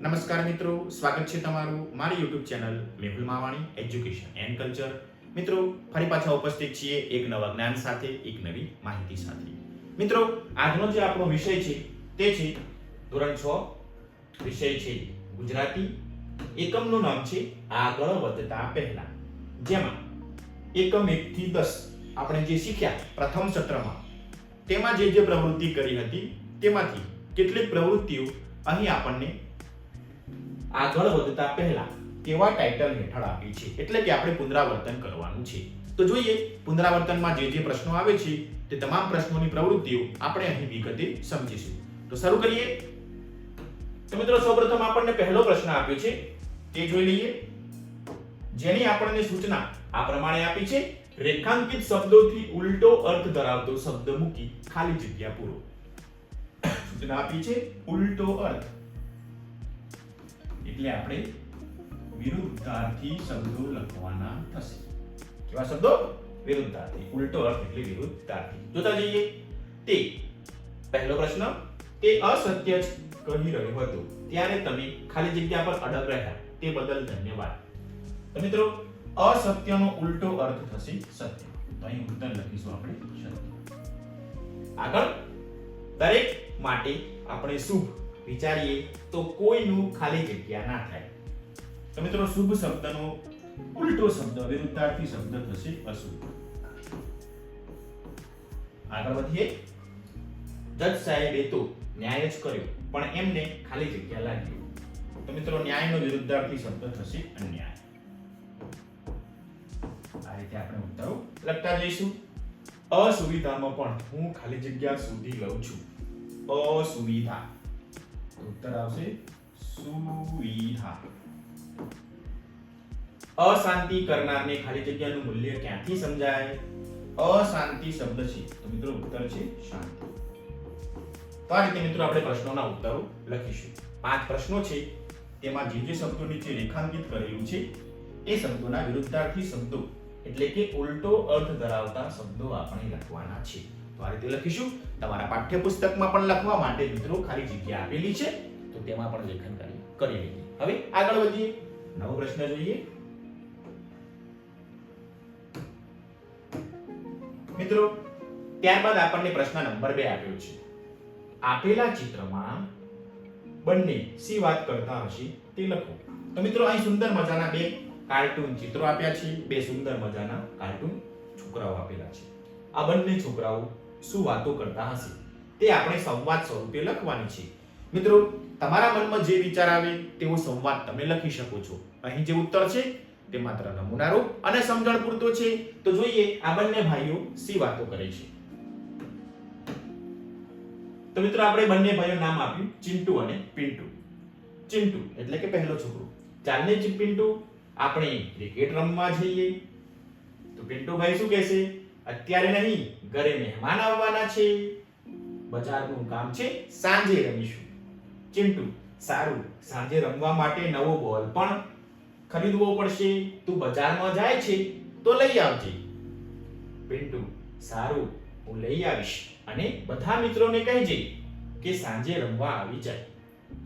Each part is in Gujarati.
નમસ્કાર મિત્રો, સ્વાગત છે તમારું મારી YouTube channel Mehul Mavani education and culture મિત્રો, ફરી પાછા ઉપસ્થિત છીએ એક નવા જ્ઞાન સાથે, એક નવી માહિતી સાથે. મિત્રો, આજનો જે આપણો વિષય છે તે છે ધોરણ છ વિષય છે ગુજરાતી. એકમનું નામ છે આગળ વધતા પહેલા. જેમાં એકમ એક થી દસ આપણે જે શીખ્યા પ્રથમ સત્રમાં, તેમાં જે જે પ્રવૃત્તિ કરી હતી, તેમાંથી કેટલીક પ્રવૃત્તિઓ અહીં આપણને આગળ વધતા પહેલા કેવા ટાઇટલ હેઠળ આપી છે? એટલે કે આપણે પુનરાવર્તન કરવાનું છે. તો જોઈએ, પુનરાવર્તનમાં જે જે પ્રશ્નો આવે છે, તે તમામ પ્રશ્નોની પ્રવૃત્તિઓ આપણે અહીં વિગતે સમજીશું. તો શરૂ કરીએ. તો મિત્રો, સૌપ્રથમ આપણને પહેલો પ્રશ્ન આપ્યો છે. તે જોઈ લઈએ. જેની આપણને સૂચના આ પ્રમાણે આપી છે. રેખાંકિત શબ્દોથી ઉલટો અર્થ ધરાવતો શબ્દ મૂકી ખાલી જગ્યા પૂરો. સૂચના આપી છે, ઉલટો અર્થ. એટલે આપણે વિરુદ્ધાર્થી શબ્દો લખવાના થશે. કેવા શબ્દો? વિરુદ્ધાર્થી. ઉલટો અર્થ એટલે વિરુદ્ધાર્થી. જોતા જઈએ. તે, પહેલો પ્રશ્ન, તે અસત્ય જ કહી રહ્યો હતો. ત્યારે તમે ખાલી જગ્યા પર અડગ રહ્યા. તે બદલ ધન્યવાદ. તો મિત્રો, અસત્યનો ઉલટો અર્થ થશે સત્ય. તો અહીં ઉત્તર લખીશું આપણે સત્ય આગળ, દરેક માટે આપણે શુભ વિચારીએ તો કોઈનું ખાલી જગ્યા ના થાય. તો મિત્રો શુભ શબ્દનો ઉલટો શબ્દ, વિરુદ્ધાર્થી શબ્દ થશે અશુભ. આગળ વધીએ. જજ સાહેબે તો ન્યાય જ કર્યો, પણ એમને ખાલી જગ્યા લાગી. તો મિત્રો ન્યાયનો વિરુદ્ધાર્થી શબ્દ થશે અન્યાય. આ રીતે આપણે ઉત્તરો લખતા જઈશું. અસુવિધામાં પણ હું ખાલી જગ્યા શોધી લઉં છું. અસુવિધા. ઉત્તર આવશે સુઈહા. અશાંતિ કરનારને ખાલી જગ્યાનું મૂલ્ય ક્યાંથી સમજાય? અશાંતિ શબ્દ છે. તો મિત્રો ઉત્તર છે શાંતિ. તો આ રીતે મિત્રો આપણે પ્રશ્નોના ઉત્તરો લખીશું. પાંચ પ્રશ્નો છે. તેમાં જે જે શબ્દો નીચે રેખાંકિત કરેલું છે, એ શબ્દોના વિરુદ્ધાર્થી શબ્દો, એટલે કે ઉલટો અર્થ ધરાવતા શબ્દો આપણે લખવાના છે. તો આ લખીશું. તમારા પાઠ્યપુસ્તકમાં પણ લખવા માટે મિત્રો ખાલી જગ્યા આપેલી છે. તો તેમાં પણ લેખન કરી કરી લઈએ. હવે આગળ વધીએ. નવો પ્રશ્ન જોઈએ. મિત્રો, ત્યારબાદ આપણને પ્રશ્ન નંબર બે આપ્યો છે. આપેલા ચિત્રમાં બંને સી વાત કરતા હશે તે લખો. તો મિત્રો, અહીં સુંદર મજાના બે કાર્ટૂન ચિત્રો આપ્યા છે. બે સુંદર મજાના કાર્ટૂન છોકરાઓ આપેલા છે. આ બંને છોકરાઓ શું વાતો કરતા હશે? તે આપણે સંવાદ સ્વરૂપે લખવાની છે. મિત્રો, તમારા મનમાં જે વિચાર આવે, તેવો સંવાદ તમે લખી શકો છો. અહીં જે ઉત્તર છે, તે માત્ર નમૂનારૂપ અને સમજણ પૂરતો છે. તો જોઈએ, આ બંને ભાઈઓ સી વાતો કરે છે. તો મિત્રો, આપણે બંને ભાઈઓ નામ આપ્યું, ચિંટુ અને પિન્ટુ. ચિંટુ એટલે કે પહેલો છોકરો. ચાલને પિન્ટુ, આપણે ક્રિકેટ રમવા જઈએ. તો પિન્ટુ ભાઈ શું કહેશે? અત્યારે નહીં ઘરે મહેમાન આવવાના છે. બજારનું કામ છે, સાંજે રમીશું. ચિંટુ, સારું, સાંજે રમવા માટે નવો બોલ પણ ખરીદવો પડશે. તું બજારમાં જાય છે, તો લઈ આવજે. પિન્ટુ, સારું, હું લઈ આવીશ. અને બધા મિત્રોને કહેજે કે સાંજે રમવા આવી જાય.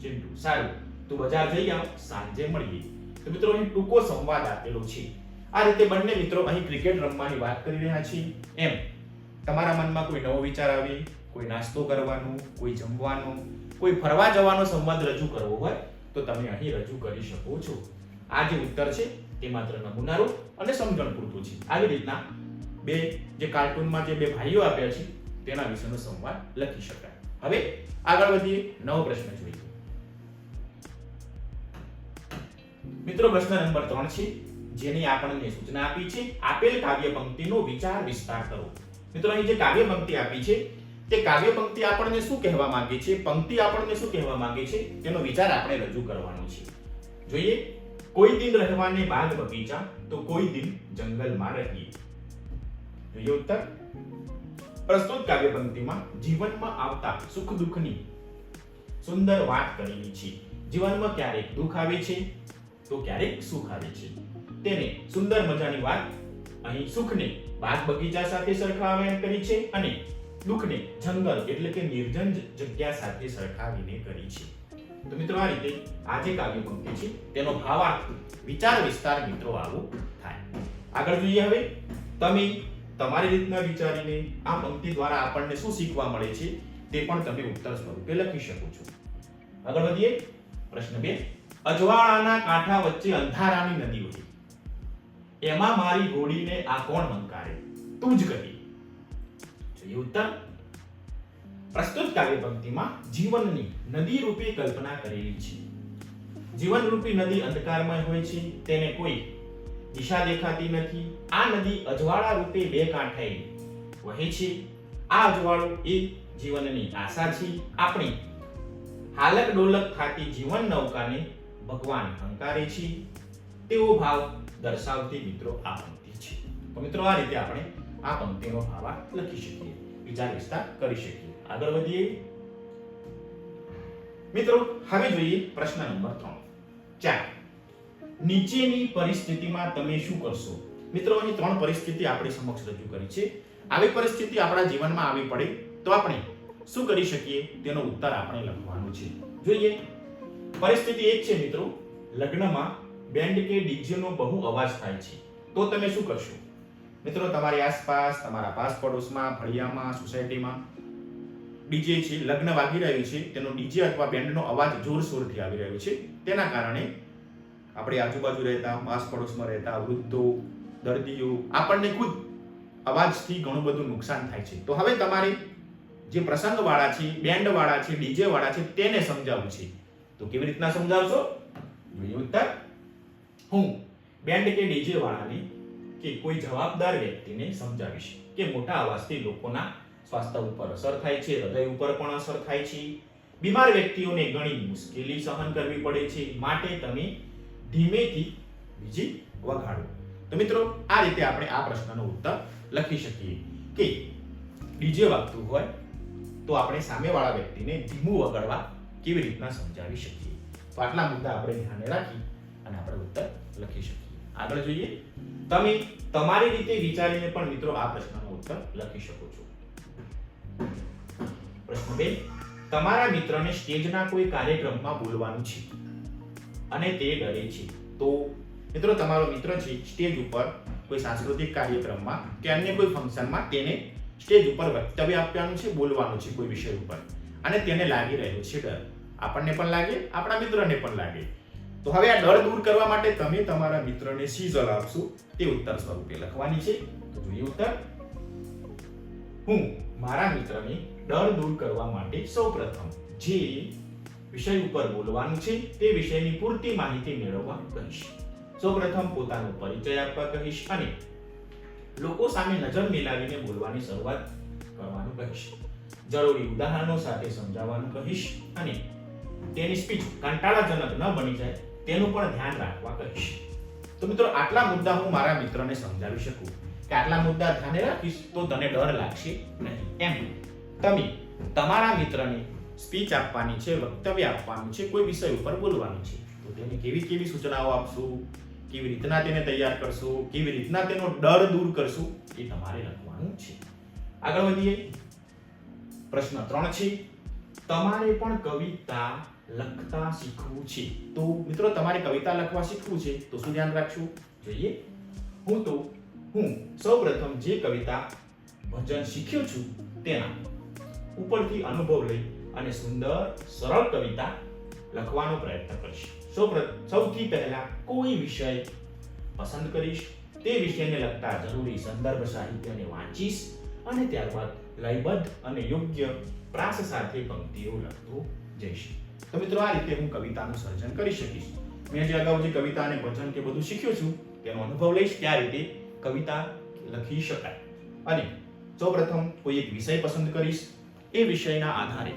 ચિંટુ, સારું, તું બજાર જઈ આવ, સાંજે મળીએ. તો મિત્રો, અહીં ટૂંકો સંવાદ આપેલો છે. આ રીતે બંને મિત્રો અહીં ક્રિકેટ રમવાની વાત કરી રહ્યા છે. એમ તમારા મનમાં કોઈ નવો વિચાર આવે, કોઈ નાસ્તો કરવાનો, કોઈ જમવાનો, કોઈ ફરવા જવાનો સંવાદ રજૂ કરવો હોય, તો તમે અહીં રજૂ કરી શકો છો. આ જે ઉત્તર છે, તે માત્ર નમૂનારૂપ અને સમજણ પૂરતું છે. આવી રીતના બે જે કાર્ટૂનમાં જે બે ભાઈઓ આપ્યા છે, તેના વિશેનો સંવાદ લખી શકાય. હવે આગળ વધીએ, નવો પ્રશ્ન જોઈએ. મિત્રો, પ્રશ્ન નંબર ત્રણ છે, જેની આપણને સૂચના આપી છે, આપેલ કાવ્ય પંક્તિનો વિચાર વિસ્તાર કરો. મિત્રો, અહીં જે કાવ્ય પંક્તિ આપી છે, તે કાવ્ય પંક્તિ આપણને શું કહેવા માંગે છે? પંક્તિ આપણને શું કહેવા માંગે છે? તેનો વિચાર આપણે રજૂ કરવાનો છે. જોઈએ, કોઈ દિન રહેવાને બાગ બગીચા, તો કોઈ દિન જંગલમાં રહીએ. જોઈએ ઉત્તર. પ્રસ્તુત કાવ્ય પંક્તિમાં જીવનમાં આવતા સુખ દુઃખની સુંદર વાત કરેલી છે. જીવનમાં ક્યારેક દુઃખ આવે છે, તો ક્યારેક સુખ આવે છે. તેને સુંદર મજાની વાત અહીં સુખને બાગ બગીચા સાથે સરખાવ્યા કરી છે અને દુઃખને જંગલ એટલે કે નિર્જન જગ્યા સાથે સરખાવીને કરી છે. તો મિત્રો આ રીતે આજે કાવ્ય પંક્તિ છે. તેનો ભાવાર્થ, વિચાર વિસ્તાર મિત્રો આવો થાય. આગળ જોઈએ હવે, તમે તમારી રીતના વિચારીને આ પંક્તિ દ્વારા આપણને શું શીખવા મળે છે તે પણ તમે ઉત્તર સ્વરૂપે લખી શકો છો. આગળ વધીએ. પ્રશ્ન બે. અજવાળાના કાંઠા વચ્ચે અંધારાની નદી વહી. એમાં મારી હોડીને આ કોણ મંકારે? તું જ કહી. જોઈએ ઉત્તર. પ્રસ્તુત કાવ્ય પંક્તિમાં જીવનની નદી રૂપી કલ્પના કરેલી છે. જીવન રૂપી નદી અંધકારમય હોય છે, તેને કોઈ દિશા દેખાતી નથી. આ નદી અજવાળા રૂપે બે કાંઠે વહે છે. આ અજવાળો એ જીવનની આશા છે. આપણી હાલક ડોલક થતી જીવન નૌકાને ભગવાન હંકારે છે. તેવો ભાવ દર્શાવતી મિત્રો આ પંક્તિ છે. તો મિત્રો આ રીતે આપણે આ પંક્તિનો ભાવાર્થ લખી શકીએ વિચાર વિસ્તાર કરી શકીએ. આગળ વધીએ. મિત્રો, હવે જોઈએ પ્રશ્ન નંબર ત્રણ. ચાર. નીચેની પરિસ્થિતિમાં તમે શું કરશો? મિત્રો, અહીં ત્રણ પરિસ્થિતિ આપણી સમક્ષ રજૂ કરી છે. આવી પરિસ્થિતિ આપણા જીવનમાં આવી પડે તો આપણે શું કરી શકીએ? તેનો ઉત્તર આપણે લખવાનો છે. જોઈએ. પરિસ્થિતિ એક છે મિત્રો, લગ્નમાં બેન્ડ કે ડીજેનો બહુ અવાજ થાય છે. તો તમે શું કરશો? મિત્રો, તમારી આસપાસ, તમારા પાસ પડોશમાં, ફળિયામાં, સોસાયટીમાં ડીજે છે, લગ્ન વાગી રહ્યું છે, તેનો ડીજે અથવા બેન્ડનો અવાજ જોરશોરથી આવી રહ્યો છે. તેના કારણે આપણે આજુબાજુ રહેતા, પાસ પડોશમાં રહેતા વૃદ્ધો, દર્દીઓ, આપણને ખુદ અવાજથી ઘણું બધું નુકસાન થાય છે. તો હવે તમારે જે પ્રસંગવાળા છે, બેન્ડવાળા છે, ડીજેવાળા છે, તેને સમજાવવું છે. તો કેવી રીતના સમજાવશો? જોઈએ ઉત્તર હું બેન્ડ કે ડીજે વાળાને કે કોઈ જવાબદાર વ્યક્તિને સમજાવીશ કે મોટા અવાજથી લોકોના સ્વાસ્થ્ય ઉપર અસર થાય છે, હૃદય ઉપર પણ અસર થાય છે. બીમાર વ્યક્તિઓને ઘણી મુશ્કેલી સહન કરવી પડે છે. માટે તમે ધીમેથી બીજી વગાડો. તો મિત્રો, આ રીતે આપણે આ પ્રશ્નનો ઉત્તર લખી શકીએ કે ડીજે વાગતું હોય તો આપણે સામેવાળા વ્યક્તિને ધીમું વગાડવા કેવી રીતના સમજાવી શકીએ? તો આટલા મુદ્દા આપણે ધ્યાને રાખી અને આપણે ઉત્તર લખી શકીએ આગળ જોઈએ. તમે તમારી રીતે વિચારીને પણ મિત્રો આ પ્રશ્નનો ઉત્તર લખી શકો છો. પ્રશ્ન બે. તમારા મિત્રને સ્ટેજના કોઈ કાર્યક્રમમાં બોલવાનું છે અને તે ડરે છે. તો મિત્રો તમારો મિત્ર છે સ્ટેજ ઉપર કોઈ સાંસ્કૃતિક કાર્યક્રમમાં કે અન્ય કોઈ ફંક્શનમાં તેને સ્ટેજ ઉપર વક્તવ્ય આપવાનું છે, બોલવાનું છે કોઈ વિષય ઉપર. અને તેને લાગી રહ્યો છે ડર. આપણને પણ લાગે, આપણા મિત્રને પણ લાગે. તો હવે આ ડર દૂર કરવા માટે તમે તમારા મિત્રને સલાહ આપશો તે ઉત્તર સ્વરૂપે લખવાની છે. તો જોઈએ ઉત્તર. હું મારા મિત્રને ડર દૂર કરવા માટે સૌપ્રથમ જે વિષય ઉપર બોલવાનું છે તે વિષયની પૂરતી માહિતી મેળવવા કહીશ. સૌપ્રથમ પોતાનો પરિચય આપવા કહીશ અને લોકો સામે નજર મિલાવીને બોલવાની શરૂઆત કરવાનું કહીશ. જરૂરી ઉદાહરણો સાથે સમજાવવાનું કહીશ અને તેની સ્પીચ કંટાળાજનક ન બની જાય તેનું પણ ધ્યાન રાખવા કહીશ. તો મિત્રો, આટલા મુદ્દા હું મારા મિત્રને સમજાવી શકું કે આટલા મુદ્દા ધ્યાને રાખીશ તો તને ડર લાગશે નહીં. એમ તમે તમારા મિત્રને સ્પીચ આપવાની છે, વક્તવ્ય આપવાનું છે, કોઈ વિષય ઉપર બોલવાનું છે, તો તેને કેવી કેવી સૂચનાઓ આપશો? કેવી રીતના તેને તૈયાર કરશો? કેવી રીતના તેનો ડર દૂર કરશો? એ તમારે લખવાનું છે. આગળ વધીએ. પ્રશ્ન ત્રણ છે. તમારે પણ કવિતા લખતા શીખવું છે. તો મિત્રો, તમારે કવિતા લખવા શીખવું છે, તો શું ધ્યાન રાખશું? જોઈએ. હું તો, હું સૌપ્રથમ જે કવિતા ભજન શીખ્યો છું, તેના ઉપરથી અનુભવ લઈ અને સુંદર, સરળ કવિતા લખવાનો પ્રયત્ન કરીશ. સૌથી પહેલા કોઈ વિષય પસંદ કરીશ, તે વિષયને લગતા જરૂરી સંદર્ભ સાહિત્યને વાંચીશ અને ત્યારબાદ લયબદ્ધ અને યોગ્ય પ્રાસ સાથે પંક્તિઓ લખતો જઈશ. તો મિત્રો, આ રીતે હું કવિતાનું સર્જન કરી શકીશ. મેં જે અગાઉ જે કવિતા અને ભજન કે બધું શીખ્યો છું, તેનો અનુભવ લઈશ કે રીતે કવિતા લખી શકાય. અને સૌપ્રથમ કોઈ એક વિષય પસંદ કરીશ. એ વિષયના આધારે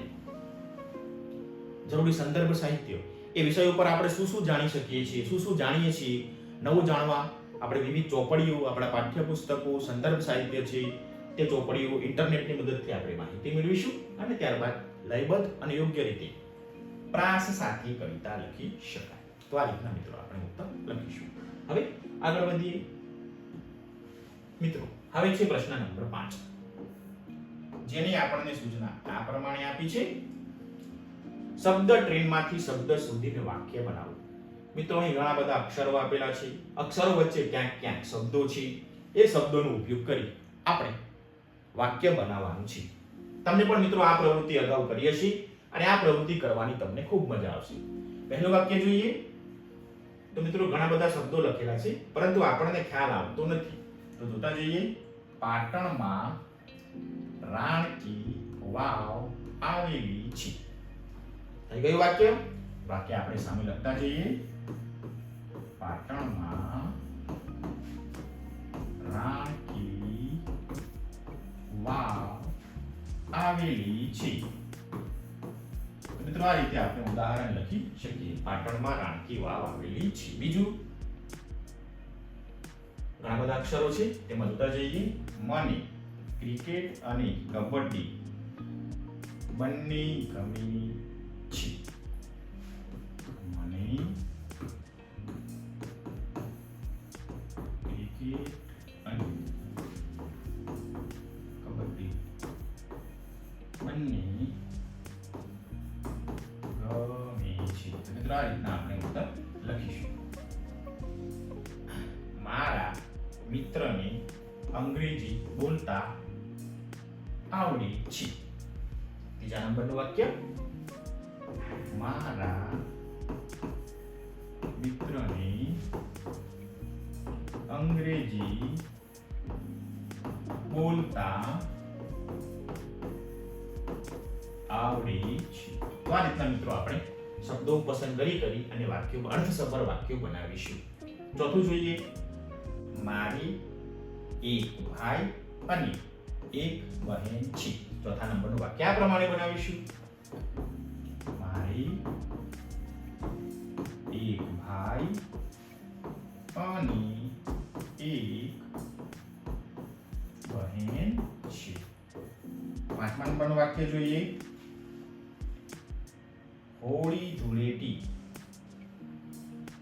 જરૂરી સંદર્ભ સાહિત્ય, એ વિષય ઉપર આપણે શું શું જાણી શકીએ છીએ, શું શું જાણીએ છીએ, નવું જાણવા આપણે વિવિધ ચોપડીઓ, આપણા પાઠ્યપુસ્તકો, સંદર્ભ સાહિત્ય છે, તે ચોપડીઓ ઇન્ટરનેટની મદદથી આપણે માહિતી મેળવીશું અને ત્યારબાદ લયબદ્ધ અને યોગ્ય રીતે પ્રાસ સાથે કવિતા લખી શકાય તો આ રીતના મિત્રો આપણે ઉત્તર લખીશું હવે આગળ વધીએ મિત્રો હવે છે પ્રશ્ન નંબર પાંચ જેની આપણને સૂચના આ પ્રમાણે આપી છે શબ્દ ટ્રેનમાંથી શબ્દ સુધીને વાક્ય બનાવો। મિત્રો અહીં ઘણા બધા અક્ષરો આપેલા છે। અક્ષરો વચ્ચે ક્યાંક ક્યાંક શબ્દો છે। એ શબ્દોનો ઉપયોગ કરી આપણે વાક્ય બનાવવાનું છે। તમને પણ મિત્રો આ પ્રવૃત્તિ અગાઉ કરીએ હશે। અને આ પ્રવૃત્તિ કરવાની તમને ખૂબ મજા આવશે. પહેલું વાક્ય જોઈએ. તો મિત્રો ઘણા બધા શબ્દો લખેલા છે, પરંતુ આપણને ખ્યાલ આવતો નથી. તો જોતા જઈએ. પાટણમાં રાણકી વાવ આવેલી છે. થઈ ગયું વાક્ય? વાક્ય આપણે સામે લખતા જઈએ. પાટણમાં રાણકી વાવ આવેલી છે. મિત્રો, આ રીતે આપણે ઉદાહરણ લખી શકીએ. પાટણમાં રાણકી વાવ આવેલી છે. બીજું, ઘણા બધા અક્ષરો છે, તેમાં જોતા જઈએ. મને, ક્રિકેટ અને કબડ્ડી બંને ગમે છે. મને કરી કરી અને વાક્યો અર્થસભર વાક્યો બનાવીશું. ચોથું જોઈએ. મારી એક ભાઈ અને એક બહેન છે. ચોથા નંબરનું વાક્ય આ પ્રમાણે બનાવીશું. મારી એક ભાઈ અને એક બહેન છે. પાંચમા નંબરનું વાક્ય જોઈએ. હોળી ધૂળેટી.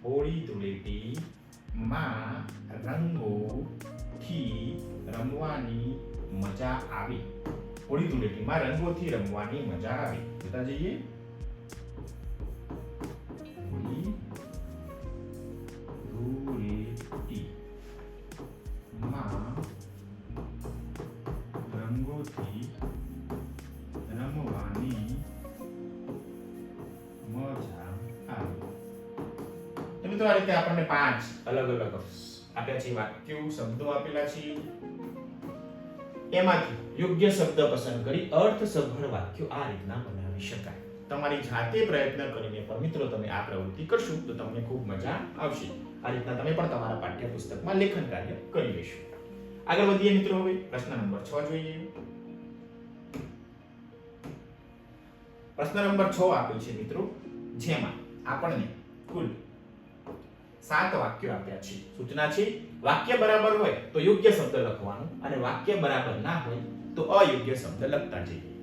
હોળી ધૂળેટી રંગોથી રમવાની મજા આવે હોળી ધૂળેટીમાં રંગોથી રમવાની મજા આવે જોતા જઈએ મિત્રો, આ રીતે આપણને પાંચ અલગ અલગ આપ્યા છે. વાક્યો, શબ્દો આપેલા છે. એમાંથી યોગ્ય શબ્દ પસંદ કરી અર્થસભર વાક્યો આ રીતના બનાવી શકાય. તમારી જાતે પ્રયત્ન કરીને પણ મિત્રો, તમે આ પ્રવૃત્તિ કરશો તો તમને ખૂબ મજા આવશે. આ રીતના તમે પણ તમારા પાઠ્યપુસ્તકમાં લેખન કાર્ય કરી લેશો. આગળ વધીએ મિત્રો હવે. પ્રશ્ન નંબર 6 જોઈએ. પ્રશ્ન નંબર 6 આપ્યો છે મિત્રો, જેમાં આપણને કુલ સાત વાક્યો આપ્યા છે. સૂચના છે, વાક્ય બરાબર હોય તો યોગ્ય શબ્દ લખવાનું અને વાક્ય બરાબર ના હોય તો અયોગ્ય શબ્દ લખતા જઈએ.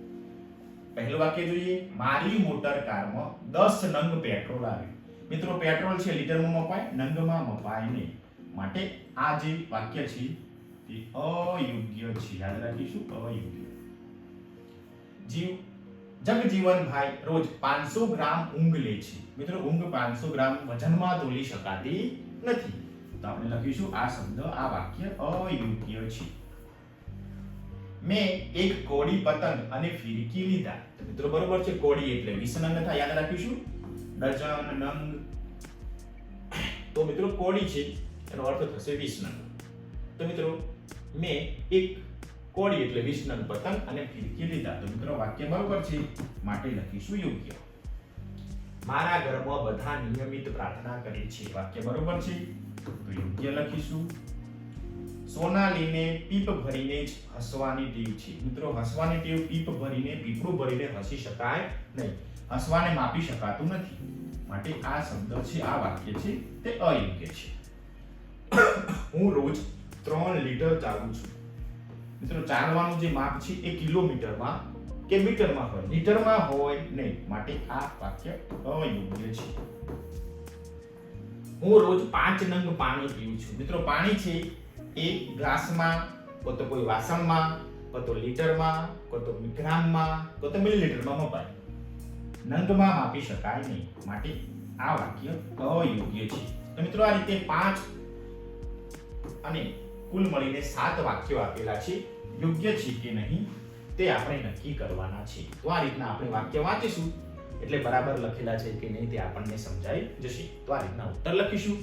પહેલું વાક્ય જોઈએ. મારી મોટર કારમાં 10 નંગ પેટ્રોલ આવ્યું મિત્રો, પેટ્રોલ છે લીટરમાં મપાય, નંગમાં મપાય નહીં. માટે આ જે વાક્ય છે, તે અયોગ્ય છે. યાદ રાખીશું, અયોગ્ય. જીવ જગજીવનભાઈ રોજ 500 ગ્રામ ઊંઘ લે છે. મિત્રો, ઊંઘ 500 ગ્રામ વજનમાં તોલી શકાતી નથી. તો આપણે લખીશું આ શબ્દ, આ વાક્ય અયોગ્ય છે. મેં એક કોડી પતંગ અને ફિરકી લીધા. મિત્રો, બરોબર છે કોડી એટલે 20 નંગ થાય, યાદ રાખીશું? ડજન નંગ. તો મિત્રો કોડી છે, એનો અર્થ થશે 20 તો મિત્રો, મેં એક કોડી એટલે 20 પતંગ અને ફિરકી લીધા. તો મિત્રો વાક્ય બરોબર છે? માટે લખીશું યોગ્ય. મારા ઘરમાં બધા નિયમિત પ્રાર્થના કરે છે. વાક્ય બરોબર છે? તો યોગ્ય લખીશું. સોનાલીને પીપ ભરીને જ હસવાની ટેવ છે. મિત્રો, હસવાની ટેવ પીપ ભરીને, પીપળું ભરીને હસી શકાય નહીં. હસવાને માપી શકાતું નથી. માટે આ શબ્દ છે, આ વાક્ય છે, તે અયોગ્ય છે. હું રોજ ત્રણ લીટર ચાલું છું. મિત્રો, ચાલવાનું જે માપ છે એ કિલોમીટરમાં કે મીટરમાં હોય? લીટરમાં હોય નહીં, માટે આ વાક્ય અયોગ્ય છે. હું રોજ પાંચ નંગ પાણી પીવું છું. મિત્રો, પાણી છે એ ગ્લાસમાં, કો તો કોઈ વાસણમાં, કો તો લીટરમાં, કો તો ગ્રામમાં કો તો મિલીલીટરમાં મપાય. નંગમાં માપી શકાય નહીં, માટે આ વાક્ય અયોગ્ય છે. તો મિત્રો, આ રીતે પાંચ અને કુલ મળીને સાત વાક્યો આપેલા છે. યોગ્ય છે કે નહીં, તે આપણે નક્કી કરવાના છે. તો આ રીતના આપણે વાક્ય વાંચીશું. એટલે બરાબર લખેલા છે કે નહીં તે આપણને સમજાઈ જશે. તો આ રીતના ઉત્તર લખીશું.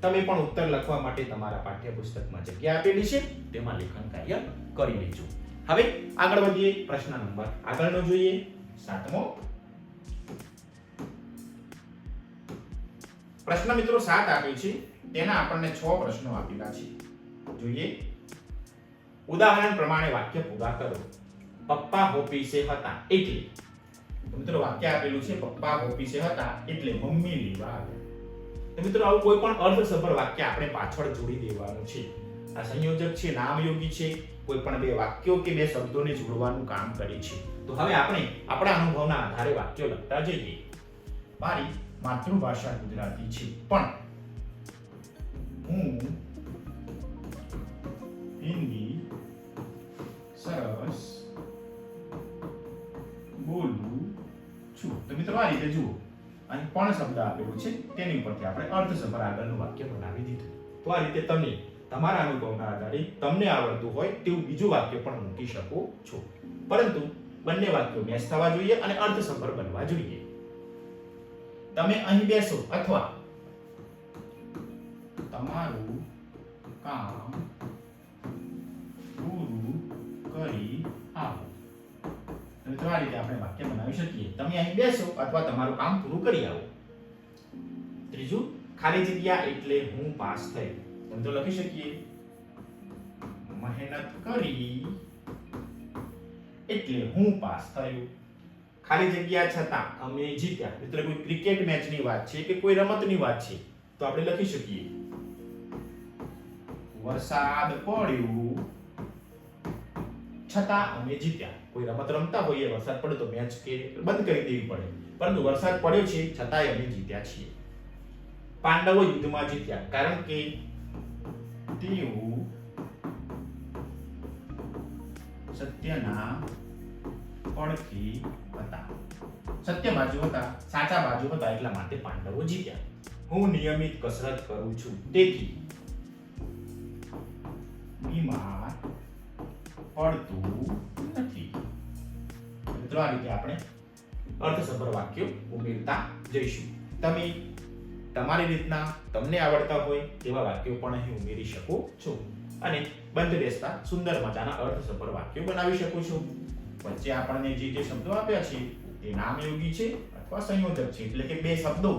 તમે પણ ઉત્તર લખવા માટે તમારા પાઠ્યપુસ્તકમાં જગ્યા આપેલી છે, તેમાં લેખન કાર્ય કરી લેજો. હવે આગળ વધીએ પ્રશ્ન નંબર આગળનો જોઈએ. સાતમો. પ્રશ્ન મિત્રો સાત આપ્યો છે. તેના આપણને છ પ્રશ્નો આપેલા છે. જોઈએ. ઉદાહરણ પ્રમાણે વાક્ય પૂરા કરો. પપ્પા ઓફિસે હતા એટલે. મિત્રો વાક્ય આપેલું છે, પપ્પા ઓફિસે હતા એટલે મમ્મી લેવા આવ્યા મિત્રો આવું કોઈ પણ અર્થસભર વાક્ય આપણે પાછળ જોડી દેવાનું છે. આ સંયોજક છે, નામયોગી છે, કોઈ પણ બે વાક્યો કે બે શબ્દોને જોડવાનું કામ કરે છે. તો હવે આપણે આપણા અનુભવના આધારે વાક્યો લખતા જઈએ. મારી માતૃભાષા ગુજરાતી છે, પણ હું હિન્દી સરસ. બોલું છું. તો મિત્રો આ રીતે જુઓ. અહીં પણ શબ્દ આપેલો છે તેની ઉપરથી આપણે અર્થસભર આગળનું વાક્ય બનાવી દીધું. તો આ રીતે તમે તમારા અનુભવના આધારે તમને આવડતું હોય તેવું બીજું વાક્ય પણ મૂકી શકો છો. પરંતુ બંને વાક્યો મેચ થવા જોઈએ અને અર્થસભર બનવા જોઈએ. તમે અહીં બેસો અથવા તમારું કામ કરી તો મિત્રો આ રીતે આપણે વાક્ય બનાવી શકીએ. તમે અહીં બેસો અથવા તમારું કામ પૂરું કરી આવો. ત્રીજું, ખાલી જગ્યા એટલે હું પાસ થઈ. તો લખી શકીએ. મહેનત કરી એટલે હું પાસ થયો. ખાલી જગ્યા છતાં અમે જીત્યા. મિત્રો કોઈ ક્રિકેટ મેચની વાત છે કે કોઈ રમતની વાત છે? તો આપણે લખી શકીએ. વરસાદ પડ્યો. છતાં અમે જીત્યા. કોઈ રમત રમતા હોઈએ, વરસાદ પડે તો મેચ કે બંધ કરી દેવી પડે. પરંતુ વરસાદ પડ્યો છે, છતાંય અમે જીત્યા છીએ. પાંડવો યુદ્ધમાં જીત્યા, કારણ કે તેઓ સત્યના પડખે હતા. સત્ય બાજુ હતા, સાચા બાજુ હતા, એટલા માટે પાંડવો જીત્યા. હું નિયમિત કસરત કરું છું. તેથી, બીમાર પડતું નથી. મિત્રો, આ રીતે આપણે અર્થસભર વાક્યો ઉમેરતા જઈશું. તમે તમારી રીતના તમને આવડતા હોય તેવા વાક્યો પણ અહીં ઉમેરી શકો છો અને બંધ બેસતા સુંદર મજાના અર્થસભર વાક્યો બનાવી શકો છો. વચ્ચે આપણને જે જે શબ્દો આપ્યા છે તે નામયોગી છે અથવા સંયોજક છે, એટલે કે બે શબ્દો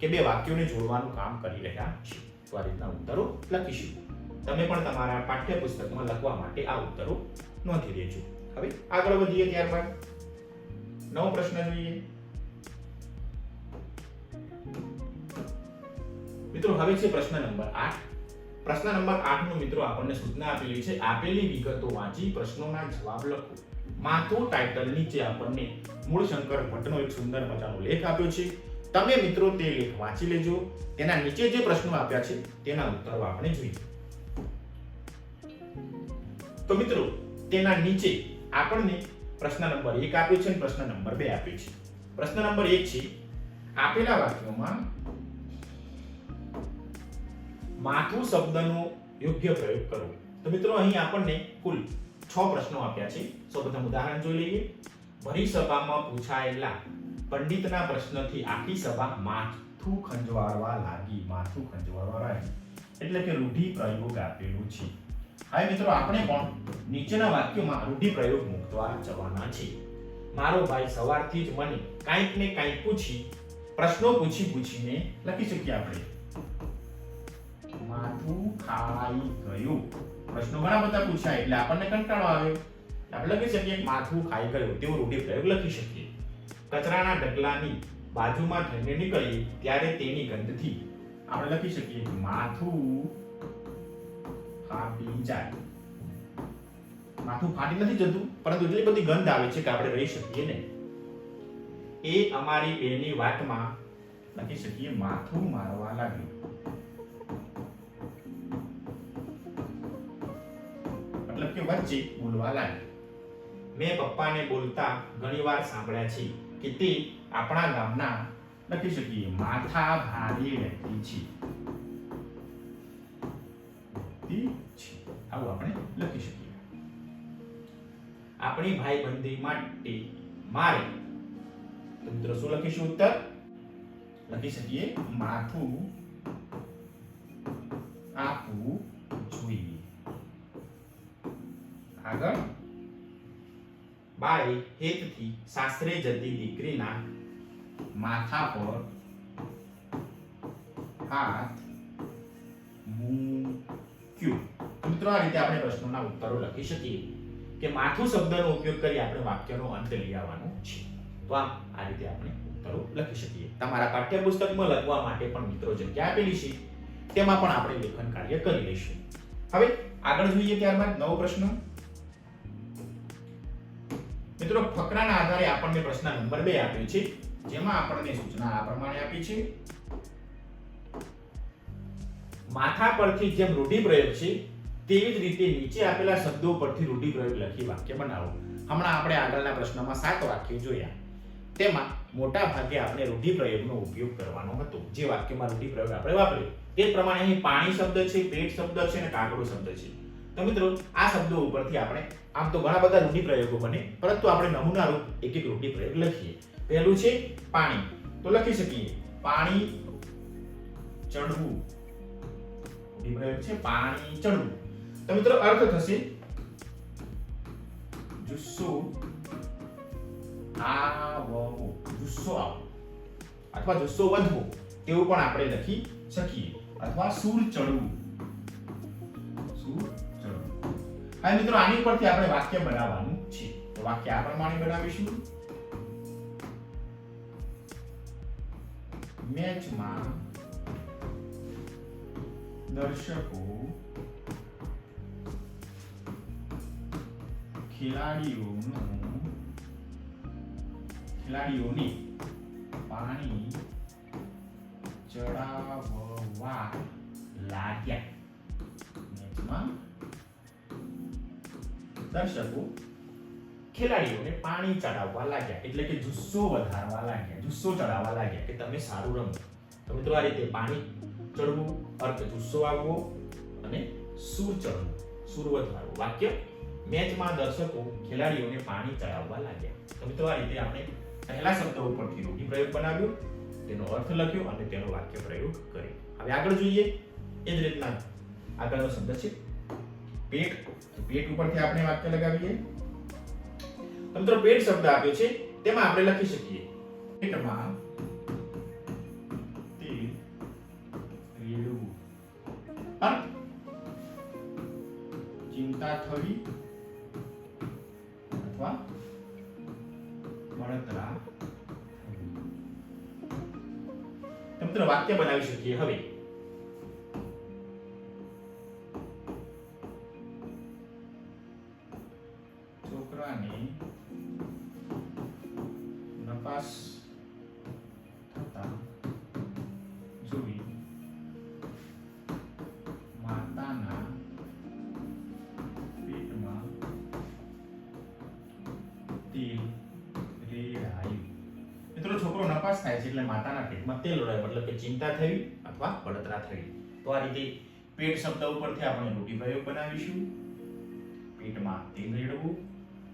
કે બે વાક્યોને જોડવાનું કામ કરી રહ્યા છે. તો આ રીતના ઉત્તરો લખીશું. તમે પણ તમારા પાઠ્યપુસ્તકમાં લખવા માટે આ ઉત્તરો નોંધી દેજો હવે? આગળ વધીએ ત્યારબાદ. નવો પ્રશ્ન જોઈએ. મિત્રો હવે છે પ્રશ્ન નંબર આઠ. પ્રશ્ન નંબર આઠનું મિત્રો આપણને સૂચના આપેલી છે આપેલી વિગતો વાંચી પ્રશ્નોના જવાબ લખો. માથું ટાઇટલ નીચે આપણને મૂળશંકર ભટ્ટનો એક સુંદર મજાનો લેખ આપ્યો છે. તમે મિત્રો તે લેખ વાંચી લેજો. તેના નીચે જે પ્રશ્નો આપ્યા છે તેના ઉત્તરો આપણે જોઈએ. તો મિત્રો, તેના નીચે આપણને પ્રશ્ન નંબર એક આપ્યો છે અને પ્રશ્ન નંબર બે આપ્યો છે. પ્રશ્ન નંબર એક છે, આપેલા વાક્યોમાં માથું શબ્દનો યોગ્ય પ્રયોગ કરો. તો મિત્રો, અહીં આપણને કુલ છ પ્રશ્નો આપ્યા છે. સૌપ્રથમ ઉદાહરણ જોઈ લઈએ. ભરી સભામાં પૂછાયેલા પંડિતના પ્રશ્નથી આખી સભા માથું ખંજવાળવા લાગી, માથું ખંજવાળવા લાગી. એટલે કે રૂઢિ પ્રયોગ આપેલું છે. હવે મિત્રો, આપણે પણ નીચેના વાક્યોમાં રૂઢિ પ્રયોગ મૂકવા જવાના છે મારો ભાઈ સવારથી જ મને કાંઈક ને કાંઈક પૂછી, પ્રશ્નો પૂછી પૂછીને લખી શકીએ આપણે. માથું ખાઈ ગયું. પ્રશ્નો ઘણા બધા પૂછાય એટલે આપણને કંટાળો આવે. આપણે લખી શકીએ, માથું ખાઈ ગયું. તેવો રૂઢિ પ્રયોગ લખી શકીએ. કચરાના ઢગલાની બાજુમાં થઈને નીકળીએ, ત્યારે તેની ગંધથી આપણે લખી શકીએ, માથું ફાટી જાય માથું ફાટી નથી જતું, પરંતુ એટલી બધી ગંધ આવે છે કે આપણે રહી શકીએ નહીં. એ અમારી બેની વાતમાં લખી શકીએ, માથું મારવા લાગ્યું. મતલબ કે વચ્ચે બોલવા લાગ્યું. મેં પપ્પાને બોલતા ઘણીવાર સાંભળ્યા છે કે તે આપણા ગામના, લખી શકીએ માથા ભારી વ્યક્તિ છે. છે. આવું આપણે લખી શકીએ. આપણી ભાઈબંધી માટે મારે તો મિત્રો શું લખીશું ઉત્તર? લખી શકીએ, માથું આપવું જોઈએ. આગળ. બાએ હેતથી સાસરે જતી દીકરીના માથા પર હાથ મૂક્યું તો મિત્રો આ રીતે આપણે પ્રશ્નોના ઉત્તરો લખી શકીએ. કે માથું શબ્દનો ઉપયોગ કરી આપણે વાક્યનો અંત લઈ આવવાનો છે. તો આમ આ રીતે આપણે ઉત્તરો લખી શકીએ. તમારા પાઠ્યપુસ્તકમાં લખવા માટે પણ મિત્રો જગ્યા આપેલી છે. તેમાં પણ આપણે લેખન કાર્ય કરી લઈશું. હવે આગળ જોઈએ ત્યારબાદ નવો પ્રશ્ન. મિત્રો, ફકરાના આધારે આપણને પ્રશ્ન નંબર બે આપ્યો છે. જેમાં આપણને સૂચના આ પ્રમાણે આપી છે. માથા પરથી જેમ રૂઢિપ્રયોગ છે, તેવી જ રીતે નીચે આપેલા શબ્દો પરથી રૂઢિપ્રયોગ લખી વાક્ય બનાવો. હમણાં આપણે આગળના પ્રશ્નમાં સાત વાક્યો જોયા. તેમાં મોટા ભાગે આપણે રૂઢિપ્રયોગનો ઉપયોગ કરવાનો હતો. જે વાક્યમાં રૂઢિપ્રયોગ આપણે વાપર્યો. તે પ્રમાણે અહીં પાણી શબ્દ છે, પેટ શબ્દ છે અને કાગડો શબ્દ છે. તો મિત્રો, આ શબ્દો ઉપરથી આપણે આમ તો ઘણા બધા રૂઢિપ્રયોગો બને, પરંતુ આપણે નમૂના રૂપ એક એક રૂઢિપ્રયોગ લખીએ. પહેલું છે પાણી. તો લખી શકીએ. પાણી ચડવું. રૂઢિપ્રયોગ છે, પાણી ચડવું તો મિત્રો અર્થ થશે જુસ્સો આવો જુસ્સો આવો અથવા જુસ્સો વધવો, તેવું પણ આપણે લખી શકીએ. અથવા સૂર ચડવું. સૂર ચડવું. હવે મિત્રો, આની પરથી આપણે વાક્ય બનાવવાનું છે. તો વાક્ય આ પ્રમાણે બનાવીશું. મેચમાં દર્શકો ખેલાડીઓનું ખેલાડીઓને પાણી ચડાવવા લાગ્યા મેચમાં દર્શકો ખેલાડીઓને પાણી ચડાવવા લાગ્યા એટલે કે જુસ્સો વધારવા લાગ્યા. જુસ્સો ચડાવવા લાગ્યા. કે તમે સારું રમો. તો મિત્રો આ રીતે પાણી ચડવું અર્થ જુસ્સો આવવો અને સૂર ચડવું સૂર વધારવો વાક્ય, મેચમાં દર્શકો ખેલાડીઓને પાણી ચડાવવા લાગ્યા. તો આ રીતે આપણે પહેલા શબ્દ ઉપરથી રૂઢિપ્રયોગ બનાવ્યો, તેનો અર્થ લખ્યો અને તેનો વાક્ય પ્રયોગ કર્યો. હવે આગળ જોઈએ. એ જ રીતના આગળનો શબ્દ છે, પેટ. પેટ ઉપરથી આપણે વાક્ય લગાવીએ. મિત્રો, પેટ શબ્દ આપ્યો છે, તેમાં આપણે લખી શકીએ. પેટમાં ચિંતા થવી અથવા બળતરા થવી. તો મિત્રો વાક્ય બનાવી શકીએ હવે છોકરો થાય છે એટલે માતાના પેટમાં તેલ રેડાયું મતલબ કે ચિંતા થઈ અથવા બળતરા થઈ. તો આ રીતે પેટ શબ્દ ઉપરથી આપણે રૂઢિપ્રયોગ બનાવીશું. પેટમાં તેલ રેડવું,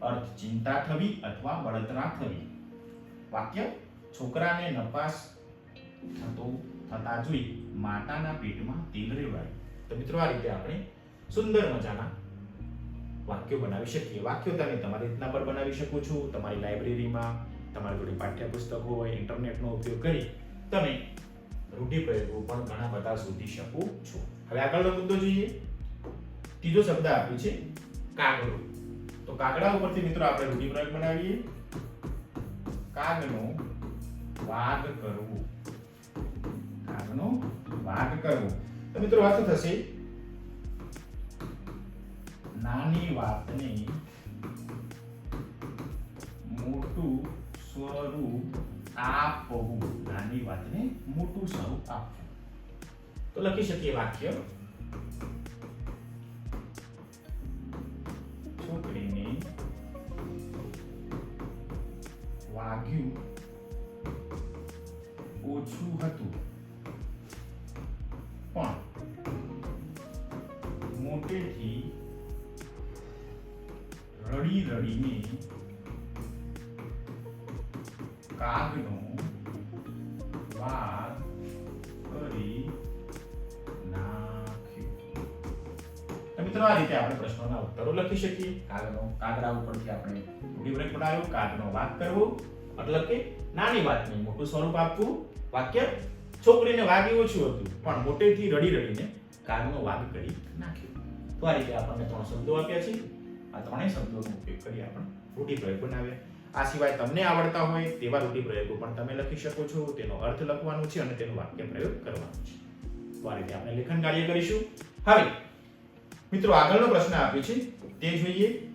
અર્થ ચિંતા થવી અથવા બળતરા થવી. વાક્ય, છોકરાને નપાસ થતો થતા જોઈ માતાના પેટમાં તેલ રેવાય તો મિત્રો આ રીતે આપણે સુંદર મજાના વાક્યો બનાવી શકીએ. વાક્યો તમે તમારી રીતના પર બનાવી શકો છો. તમારી લાઇબ્રેરીમાં તમારી જોડે પાઠ્યપુસ્તકો હોય, ઇન્ટરનેટનો ઉપયોગ કરી તમે રૂઢિપ્રયોગો પણ ઘણા બધા શોધી શકો છો. હવે આગળનો મુદ્દો જોઈએ. ત્રીજો શબ્દ આપ્યો છે, કાગડો. તો કાગડા ઉપરથી મિત્રો આપણે રૂઢિપ્રયોગ બનાવીએ. કાગનો વાગ કરવો. કાગનો વાગ કરવો. તો મિત્રો વાત થશે? નાની વાતને મોટું સ્વરૂપ આપવું નાની વાતને મોટું સ્વરૂપ આપવું તો લખી શકીએ વાક્ય. છોકરીને વાગ્યું. ઓછું હતું. મિત્રો આ રીતે આપણે પ્રશ્નોના ઉત્તરો લખી શકીએ. કાગળનો કાગડા ઉપરથી આપણે રૂઢિપ્રયોગ બનાવ્યો કાગનો વાત કરવો મતલબ કે નાની વાતને મોટું સ્વરૂપ આપવું. વાક્ય છોકરીને વાગી ઓછું હતું પણ મોટેથી રડી રડીને કાગનો વાગ કરી નાખ્યો. તો આ રીતે આપણને ત્રણ શબ્દો આપ્યા છે. આ ત્રણેય શબ્દોનો ઉપયોગ કરી આપણે રૂઢિપ્રયોગ બનાવ્યા. આ સિવાય તમને આવડતા હોય તેવા રૂઢિપ્રયોગો પણ તમે લખી શકો છો. તેનો અર્થ લખવાનો છે અને તેનો વાક્ય પ્રયોગ કરવાનો છે. તો આ રીતે આપણે લેખન કાર્ય કરીશું. હવે મિત્રો, આગળનો પ્રશ્ન આપ્યો છે તે જોઈએ.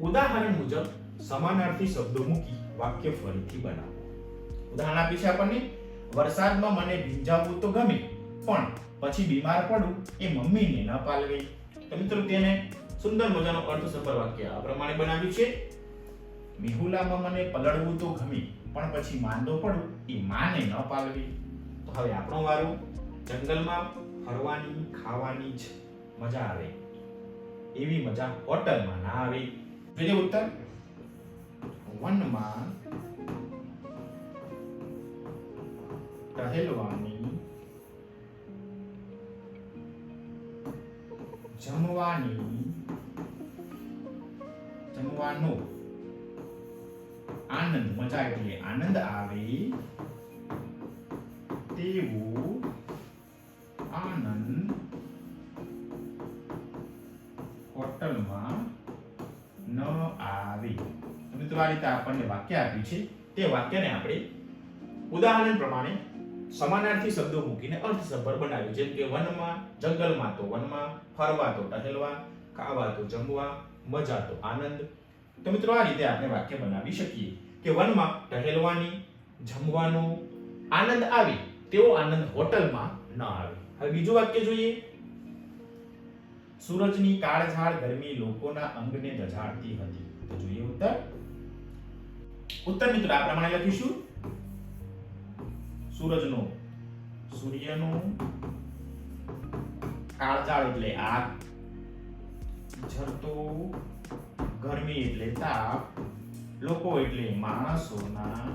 ઉદાહરણ મુજબ, સમાનાર્થી શબ્દો મૂકી વાક્ય ફરીથી બનાવો. ઉદાહરણ આપ્યું છે આપણને. વરસાદમાં મને ભીંજાવવું તો ગમે, પણ પછી બીમાર પડું એ મમ્મીને ન પાલવી. તો મિત્રો, તેને સુંદર મજાનો અર્થસભર વાક્ય આ પ્રમાણે બનાવ્યું છે. મિહુલામાં મને પલળવું તો ગમે, પણ પછી માંદો પડું એ માને ન પાલવી. તો હવે આપણો વારો જંગલમાં ફરવાની, ખાવાની જ મજા આવે. એવી મજા હોટલમાં ના આવે. જોઈએ ઉત્તર? વનમાં ટહેલવાની, જમવાની, જમવાનો આનંદ, મજા એટલે આનંદ આવે તેવું આનંદ હોટલમાં ન આવે મિત્રો આ રીતે આપણને વાક્ય આપ્યું છે તે વાક્યને આપણે ઉદાહરણ પ્રમાણે સમાનાર્થી શબ્દો મૂકીને અર્થસભર બનાવ્યું જેમ કે વનમાં જંગલમાં તો વનમાં ફરવા તો ટહેલવા ખાવા તો જમવા મજા તો આનંદ તો મિત્રો આ રીતે આપણે વાક્ય બનાવી શકીએ કે વનમાં ટહેલવાની જમવાનો આનંદ આવે તેવો આનંદ હોટલમાં ન આવે હવે બીજું વાક્ય જોઈએ. સૂરજની કાળઝાળ ગરમી લોકોના અંગને દઝાડતી હતી. તો જોઈએ ઉત્તર. ઉત્તર મિત્રો, આ પ્રમાણે લખીશું. સૂરજનો, સૂર્યનો કાળઝાળ એટલે આગ, ઝરતો ગરમી એટલે તાપ, લોકો એટલે માણસોના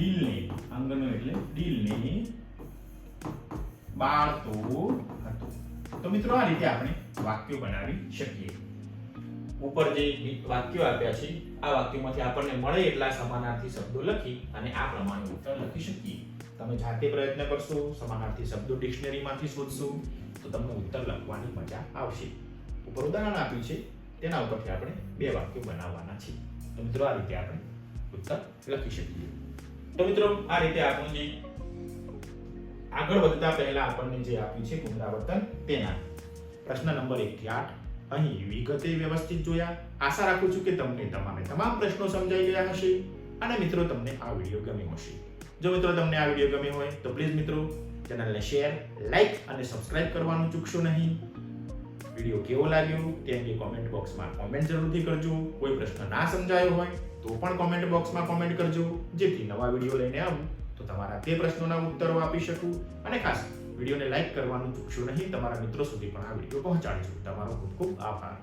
દિલને અંગનો એટલે ડીલને બાળતો હતો. તો મિત્રો આ રીતે આપણે વાક્યો બનાવી શકીએ. ઉપર જે વાક્યો આપ્યા છે, આ વાક્યોમાંથી આપણને મળે એટલા સમાનાર્થી શબ્દો લખી અને આ પ્રમાણે ઉત્તર લખી શકીએ. તમે જાતે પ્રયત્ન કરશો, સમાનાર્થી શબ્દો ડિક્શનરીમાંથી શોધશો, તો તમને ઉત્તર લખવાની મજા આવશે. ઉપર ઉદાહરણ આપ્યું છે, તેના ઉપરથી આપણે બે વાક્યો બનાવવાના છે. તો મિત્રો આ રીતે આપણે ઉત્તર લખી શકીએ. તો મિત્રો, આ રીતે આપણું આગળ વધતા પહેલા આપણને જે આપ્યું છે પુનરાવર્તન, તેના પ્રશ્ન નંબર એક થી આઠ, અહીં વિગતે વ્યવસ્થિત જોયા. આશા રાખું છું કે તમને તમામે તમામ પ્રશ્નો સમજાઈ ગયા હશે અને મિત્રો, તમને આ વીડિયો ગમ્યો હશે. જો મિત્રો, તમને આ વીડિયો ગમ્યો હોય, તો પ્લીઝ મિત્રો, ચેનલને શેર, લાઈક અને સબસ્ક્રાઇબ કરવાનું ચૂકશો નહીં. વીડિયો કેવો લાગ્યો, તે અંગે કોમેન્ટ બોક્સમાં કોમેન્ટ જરૂરથી કરજો. કોઈ પ્રશ્ન ના સમજાયો હોય તો પણ કોમેન્ટ બોક્સમાં કોમેન્ટ કરજો. જેથી નવા વીડિયો લઈને આવું, તો તમારા તે પ્રશ્નોના ઉત્તરો આપી શકું. અને ખાસ વિડીયોને લાઇક કરવાનું ચૂકશો નહીં, તમારા મિત્રો સુધી પણ આ વીડિયો પહોંચાડીશું તમારો ખૂબ ખૂબ આભાર.